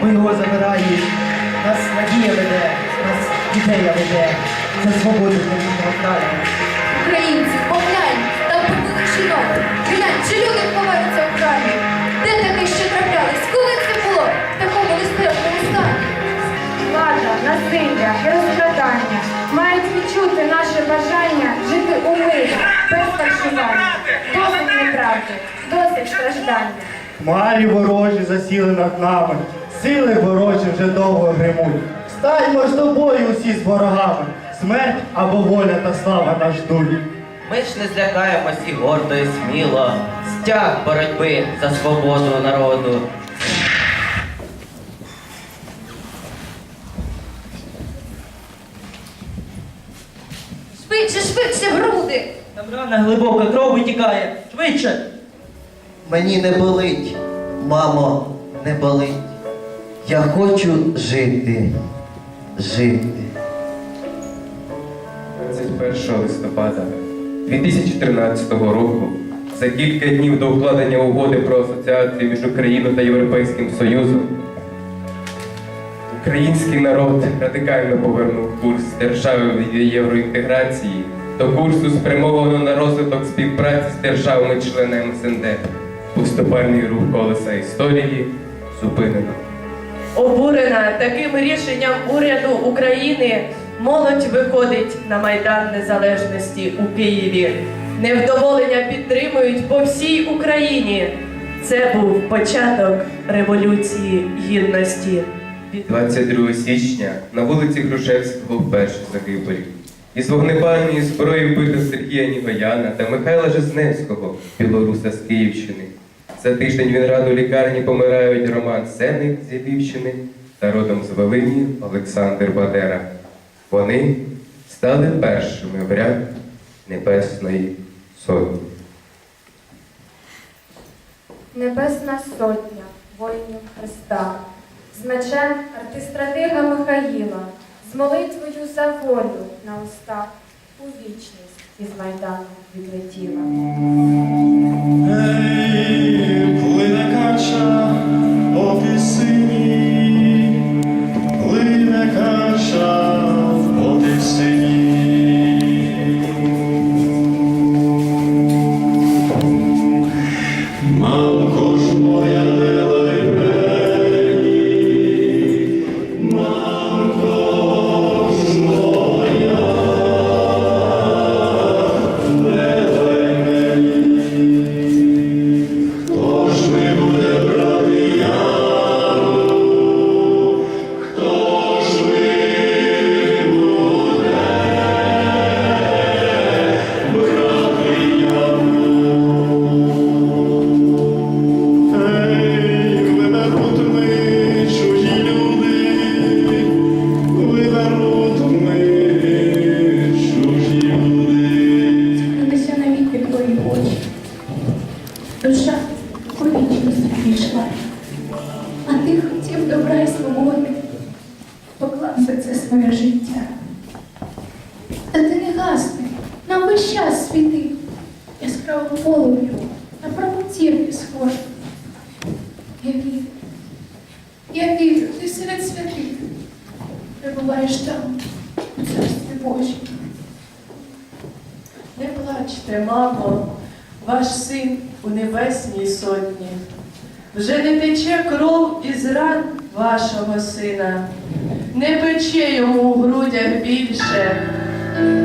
бо його забирають. Нас надія веде, нас ідея веде, за свободу країного краю. Українці, поглянь, там прибули жінок. Глянь, чи люди ховаються в храмі? Де таке ще траплялись? Коли це було? В такому нестерпному стані. Влада, насилля і розкрадання мають відчути наше бажання жити у мирі, без фальшування. Досить неправди, досить страждання. Хмарі ворожі засіли над нами, сили ворожі вже довго гримуть. Станьмо ж до бою усі з ворогами, смерть або воля та слава нас ждуть. Ми ж не злякаємось і гордо, і сміло. Стяг боротьби за свободу народу. Швидше, швидше, груди! Там рана глибока, кров витікає. Швидше. Мені не болить, мамо, не болить. Я хочу жити, жити. 21 листопада 2013 року, за кілька днів до укладення угоди про асоціацію між Україною та Європейським Союзом, український народ радикально повернув курс держави від євроінтеграції до курсу, спрямованого на розвиток співпраці з державами-членами СНД. Поступальний рух колеса історії зупинено. Обурена таким рішенням уряду України, молодь виходить на Майдан Незалежності у Києві. Невдоволення підтримують по всій Україні. Це був початок Революції Гідності. 22 січня на вулиці Грушевського вперше загибелі. Із вогнепальної зброї вбито Сергія Нігояна та Михайла Жизневського, білоруса з Київщини. За тиждень він раду лікарні помирають Роман Сеник з Львівщини та родом з Волині Олександр Бадера. Вони стали першими в ряд Небесної Сотні. Небесна сотня воїнів Христа, з мечем артистратига Михаїла, з молитвою за волю на устах у вічність із Майдану відлетіла. Своє життя. Та ти не гасни, нам весь час світи, яскраву полум'ю, на правоцірки схожа. Я вірю, я вірю, ти серед святих, перебуваєш там, у царстві Божій. Не плачте, мамо, ваш син у небесній сотні. Вже не тече кров із ран вашого сина, не пече йому у грудях більше.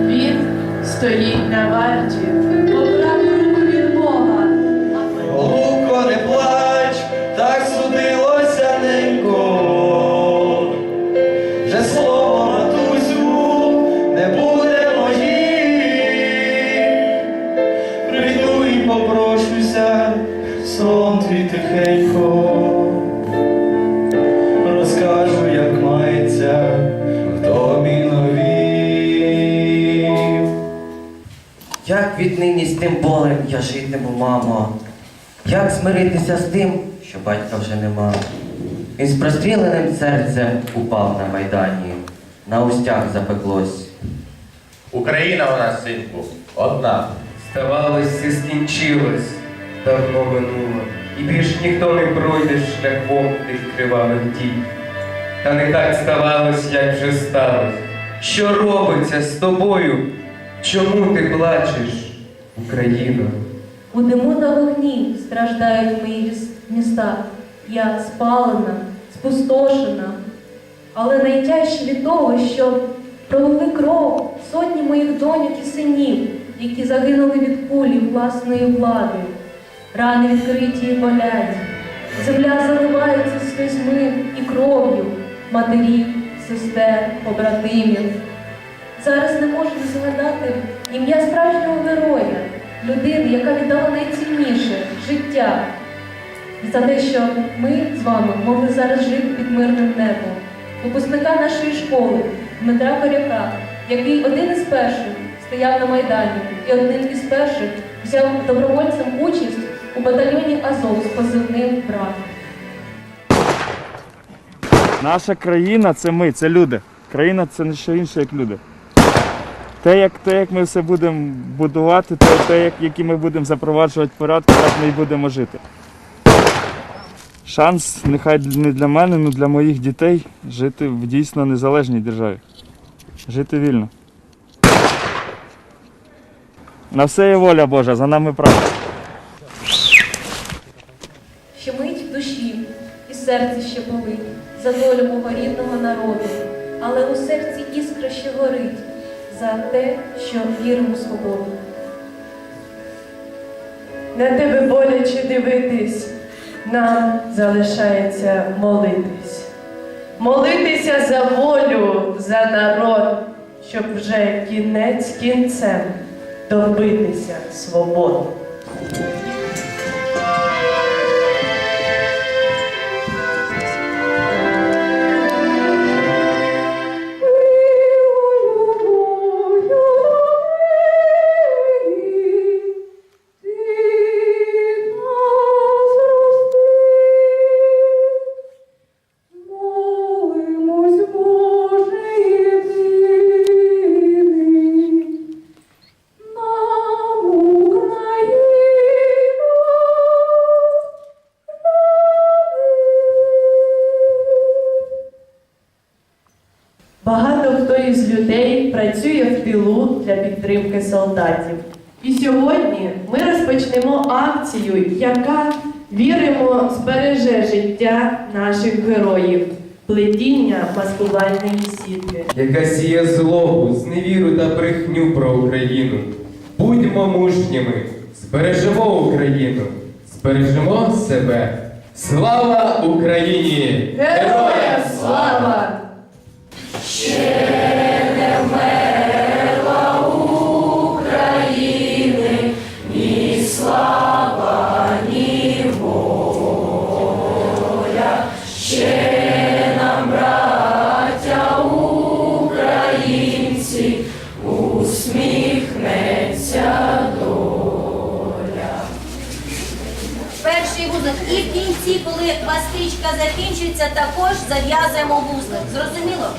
Він стоїть на варті, обрав руку від Бога. Луко, не плач, так судилося ненько. Вже слово матусю не буде моїм. Прийду попрошуся, сон твій тихенько. Тим болем я житиму, мамо? Як змиритися з тим, що батька вже нема? Він з простріленим серцем упав на майдані, на устях запеклось. Україна у нас, синку, одна. Здавалось, все скінчилось, давно минуло, і більш ніхто не пройде шляхом тих кривавих дій. Та не так ставалось, як вже сталося. Що робиться з тобою? Чому ти плачеш, Україно? У диму та вогні страждають мої міста. Я спалена, спустошена. Але найтяжче від того, що пролили кров сотні моїх доньок і синів, які загинули від кулі власної влади. Рани відкриті і болять. Земля заливається слізьми і кров'ю матерів, сестер, побратимів. Зараз не можу згадати ім'я справжнього героя, людини, яка віддала найцінніше життя. За те, що ми з вами могли зараз жити під мирним небом. Випускника нашої школи Дмитра Коряка, який один із перших стояв на Майдані і одним із перших взяв добровольцем участь у батальйоні Азов з позивним «Брат». Наша країна це ми, це люди. Країна це не що інше, як люди. Те, як, те, як ми все будемо будувати, те, те як, які ми будемо запроваджувати порядки, так ми і будемо жити. Шанс нехай не для мене, але для моїх дітей жити в дійсно незалежній державі. Жити вільно. На все є воля Божа, за нами правда. що мить в душі і серце ще болить за долю мого рідного народу, але у серці іскра ще горить за те, що віримо свободу. На тебе боляче дивитись, нам залишається молитись. Молитися за волю, за народ, щоб вже кінець кінцем добитися свободи. Для підтримки солдатів. І сьогодні ми розпочнемо акцію, яка віримо збереже життя наших героїв плетіння маскувальної сітки. яка сіє злобу, зневіру та брехню про Україну. Будьмо мужніми, збережемо Україну, збережемо себе. Слава Україні! Героям слава! Кінці, коли пастрічка закінчиться, також зав'язуємо вузлик. Зрозуміло?